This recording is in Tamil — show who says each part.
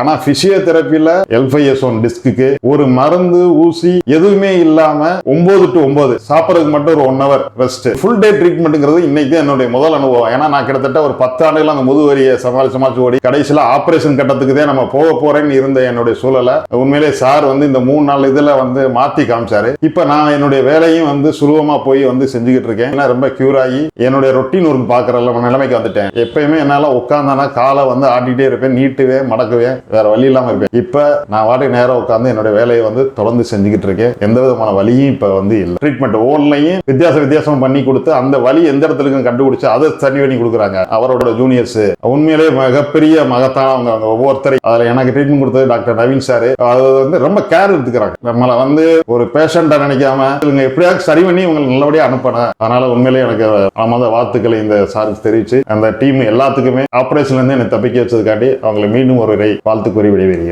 Speaker 1: ஆனா பிசியோதெரப்பில எல்ஃபைஎஸ் ஒன் டிஸ்க்கு ஒரு மருந்து ஊசி எதுவுமே இல்லாம ஒன்பது டு ஒன்பது சாப்பிட்றதுக்கு மட்டும் ஒரு one hour rest full day ட்ரீட்மெண்ட்ங்கிறது இன்னைக்கு தான் என்னுடைய முதல் அனுபவம். ஏன்னா நான் கிட்டத்தட்ட ஒரு பத்து ஆண்டுகள் அந்த முதுவரியை சமாளிச்சு சமாளிச்சு ஓடி கடைசியில ஆபரேஷன் கட்டத்துக்கு தான் நம்ம போக போறேன்னு இருந்த என்னுடைய சூழலை உண்மையிலே சார் வந்து இந்த மூணு நாள் இதுல வந்து மாத்தி காமிச்சாரு. இப்ப நான் என்னுடைய வேலையும் வந்து சுலபமா போய் வந்து செஞ்சுக்கிட்டு இருக்கேன். ஏன்னா ரொம்ப கியூர் ஆகி என்னுடைய ரொட்டீன் ஒர்க் பாக்குற நிலைமைக்கு வந்துட்டேன். எப்பயுமே என்னால உட்காந்தானா காலை வந்து ஆட்டிகிட்டே இருப்பேன் நீட்டுவேன் மடக்குவேன். வேற வழி இல்லாமல் இருப்பேன் இப்போ நான் வாட்டி நேரம் உட்காந்து என்னுடைய வேலையை வந்து தொடர்ந்து செஞ்சுக்கிட்டு இருக்கேன். எந்த விதமான வழியும் இப்போ வந்து இல்லை. ட்ரீட்மெண்ட் ஓன்லையும் வித்தியாச வித்தியாசம் பண்ணி கொடுத்து அந்த வழி எந்த இடத்துல கண்டுபிடிச்சு அதை சரி பண்ணி கொடுக்குறாங்க. அவரோட ஜூனியர்ஸ் உண்மையிலேயே மிகப்பெரிய மகத்தானவங்க அவங்க ஒவ்வொருத்தரை அதில் எனக்கு ட்ரீட்மெண்ட் கொடுத்தது டாக்டர் நவீன் சார் அது வந்து ரொம்ப கேர் எடுத்துக்கிறாங்க. நம்மளை வந்து ஒரு பேஷண்டா நினைக்காம இவங்க எப்படியாவது சரி பண்ணி இவங்களை நல்லபடியாக அனுப்பினேன் அதனால உண்மையிலேயே எனக்கு மனமார்ந்த வாழ்த்துக்களை இந்த சாருக்கு தெரிவிச்சு அந்த டீம் எல்லாத்துக்குமே ஆப்ரேஷன்லேருந்து என்னை தப்பிக்க வச்சதுக்காண்டி அவங்களை மீண்டும் ஒரு வாழ்த்துக்குறி விடைபெறுகிறேன்